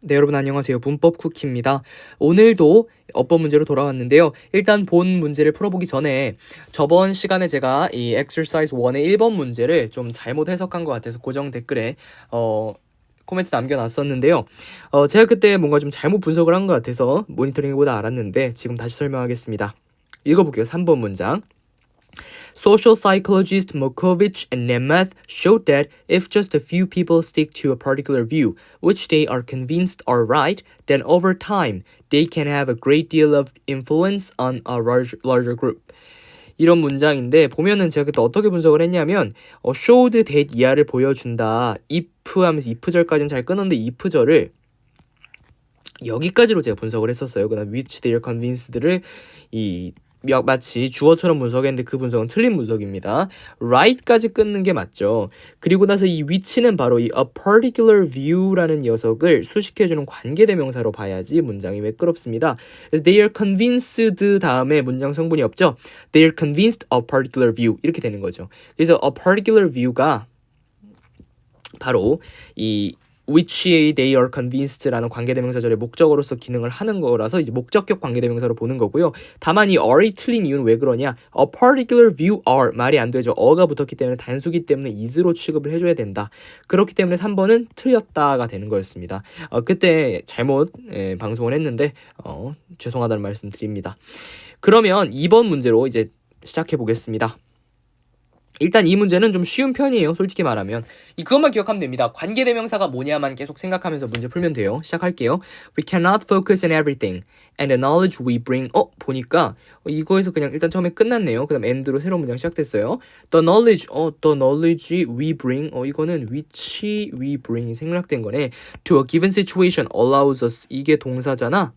네, 여러분 안녕하세요. 문법 쿠키입니다. 오늘도 어법 문제로 돌아왔는데요. 일단 본 문제를 풀어보기 전에 저번 시간에 제가 이 exercise 1의 1번 문제를 좀 잘못 해석한 것 같아서 고정 댓글에 어 코멘트 남겨놨었는데요. 어 제가 그때 뭔가 좀 잘못 분석을 한 것 같아서 모니터링보다 알았는데 지금 다시 설명하겠습니다. 읽어볼게요. 3번 문장. Social psychologist Mokovich and Nemeth showed that if just a few people stick to a particular view, which they are convinced are right, then over time they can have a great deal of influence on a large, larger group. 이런 문장인데 보면은 제가 그때 어떻게 분석을 했냐면 어, showed that 이하를 보여준다. if 하면서 if절까지는 잘 끊었는데 if절을 여기까지로 제가 분석을 했었어요. 그다음 which they are convinced를 이 야, 마치 주어처럼 분석했는데 그 분석은 틀린 분석입니다. right까지 끊는 게 맞죠. 그리고 나서 이 위치는 바로 이 a particular view라는 녀석을 수식해주는 관계대명사로 봐야지 문장이 매끄럽습니다. they are convinced 다음에 문장 성분이 없죠. they are convinced of particular view 이렇게 되는 거죠. 그래서 a particular view가 바로 이 which they are convinced라는 관계대명사절의 목적어로서 기능을 하는 거라서 이제 목적격 관계대명사로 보는 거고요. 다만 이 are이 틀린 이유는 왜 그러냐? A particular view are 말이 안 되죠. 어가 붙었기 때문에 단수기 때문에 is로 취급을 해줘야 된다. 그렇기 때문에 3번은 틀렸다가 되는 거였습니다. 어, 그때 잘못 예, 방송을 했는데 어, 죄송하다는 말씀 드립니다. 그러면 2번 문제로 이제 시작해 보겠습니다. 일단 이 문제는 좀 쉬운 편이에요. 솔직히 말하면. 이 그것만 기억하면 됩니다. 관계 대명사가 뭐냐만 계속 생각하면서 문제 풀면 돼요. 시작할게요. We cannot focus on everything and the knowledge we bring. 어, 보니까 어, 이거에서 그냥 일단 처음에 끝났네요. 그다음 end로 새로운 문장 시작됐어요. The knowledge, 어, the knowledge we bring. 어, 이거는 which we bring이 생략된 거네. To a given situation allows us. 이게 동사잖아.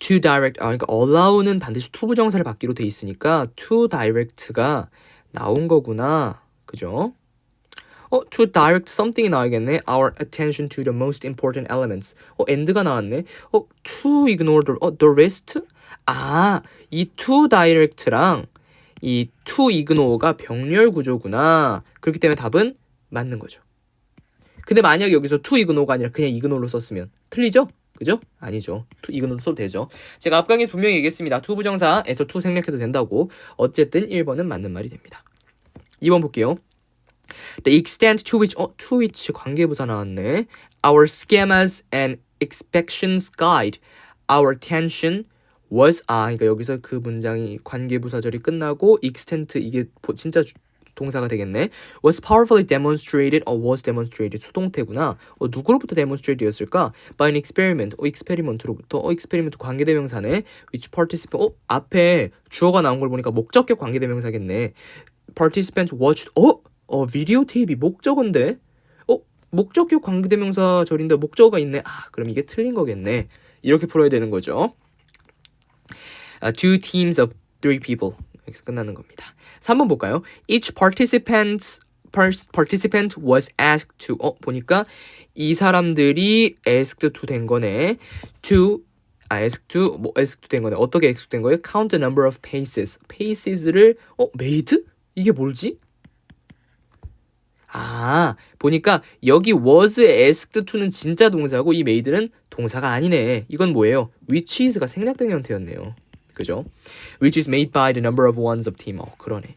To direct 아 그러니까 allow는 반드시 to 부정사를 받기로 돼 있으니까 to direct가 나온 거구나. 그죠? 어, to direct something이 나와야겠네. Our attention to the most important elements. 어, and가 나왔네. 어, to ignore the, 어, the rest? 아, 이 to direct랑 이 to ignore가 병렬 구조구나. 그렇기 때문에 답은 맞는 거죠. 근데 만약 여기서 to ignore가 아니라 그냥 ignore로 썼으면 틀리죠? 그죠? 아니죠. 투, 이거는 되죠. 제가 앞강에서 분명히 얘기했습니다. 투 부정사에서 투 생략해도 된다고. 어쨌든 1번은 맞는 말이 됩니다. 2번 볼게요. The extent to which 어, to which 관계부사 나왔네. Our schemas and expectations guide our attention was 아 그러니까 여기서 그 문장이 관계부사절이 끝나고 extent 이게 진짜 동사가 되겠네. was powerfully demonstrated or was demonstrated 수동태구나. 어, 누구로부터 demonstrated였을까? by an experiment. 어, experiment로부터. 어, experiment 관계대명사네. which participant. 어, 앞에 주어가 나온 걸 보니까 목적격 관계대명사겠네. participant watched. 어, 어, 비디오 테이프 목적어인데. 어, 목적격 관계대명사 절인데 목적어가 있네. 아, 그럼 이게 틀린 거겠네. 이렇게 풀어야 되는 거죠. Uh, two teams of three people. 여기서 끝나는 겁니다. 3번 볼까요? Each participant participant was asked to 어 보니까 이 사람들이 asked to 된 거네. to 아 asked to 뭐 asked 된 거네. 어떻게 asked 된 거예요? count the number of paces. paces를 어 made? 이게 뭘지? 아, 보니까 여기 was asked to는 진짜 동사고 이 made는 동사가 아니네. 이건 뭐예요? which is가 생략된 형태였네요. 그죠? Which is made by the number of ones of team. 어, 그러네.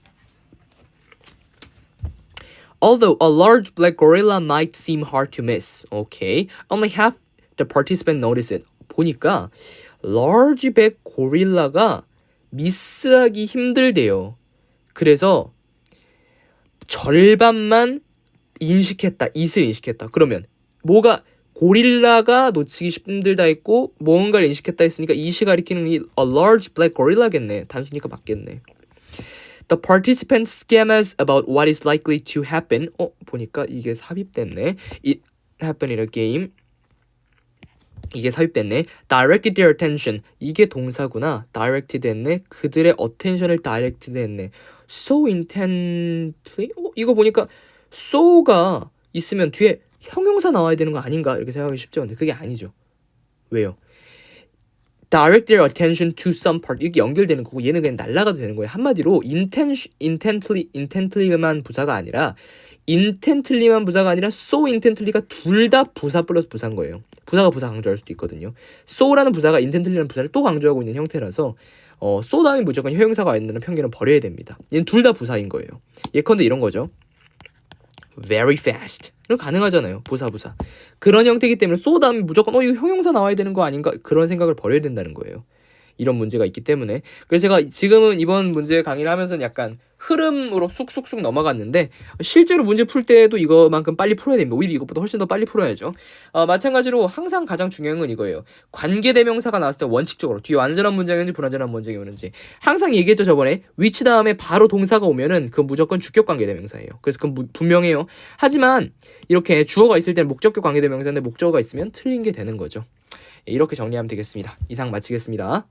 Although a large black gorilla might seem hard to miss, okay, only half the participant notice it. 보니까 large black gorilla가 미스하기 힘들대요. 그래서 절반만 인식했다, 이슬 인식했다. 그러면 뭐가 고릴라가 놓치기 힘들다 했고 무언가를 인식했다 했으니까 이시 가리키는 이 a large black gorilla겠네. 단수니까 맞겠네. The participants schemas about what is likely to happen. 어 보니까 이게 삽입됐네. It happened in a game. 이게 삽입됐네. Directed their attention. 이게 동사구나. Directed 했네. 그들의 attention을 directed 했네. So intently. 어 이거 보니까 so가 있으면 뒤에 형용사 나와야 되는 거 아닌가 이렇게 생각하기 쉽죠. 근데 그게 아니죠. 왜요? direct their attention to some part 이렇게 연결되는 거고 얘는 그냥 날라가도 되는 거예요. 한마디로 intent, intently, intently만 부사가 아니라 intently만 부사가 아니라 so intently가 둘 다 부사 플러스 부사인 거예요. 부사가 부사 강조할 수도 있거든요. so라는 부사가 intently라는 부사를 또 강조하고 있는 형태라서 어, so 다음에 무조건 형용사가 있는 편견은 버려야 됩니다. 얘는 둘 다 부사인 거예요. 예컨대 이런 거죠. Very fast. 는 가능하잖아요. 부사 부사. 그런 형태이기 때문에 so 다음에 무조건 어 이거 형용사 나와야 되는 거 아닌가 그런 생각을 버려야 된다는 거예요. 이런 문제가 있기 때문에 그래서 제가 지금은 이번 문제 강의를 하면서 약간 흐름으로 쑥쑥쑥 넘어갔는데 실제로 문제 풀 때도 이거만큼 빨리 풀어야 됩니다. 오히려 이것보다 훨씬 더 빨리 풀어야죠. 어, 마찬가지로 항상 가장 중요한 건 이거예요. 관계 대명사가 나왔을 때 원칙적으로 뒤에 완전한 문장이었는지 불완전한 문장이었는지 항상 얘기했죠 저번에 위치 다음에 바로 동사가 오면은 그건 무조건 주격 관계 대명사예요. 그래서 그건 무- 분명해요. 하지만 이렇게 주어가 있을 때는 목적격 관계 대명사인데 목적어가 있으면 틀린 게 되는 거죠. 예, 이렇게 정리하면 되겠습니다. 이상 마치겠습니다.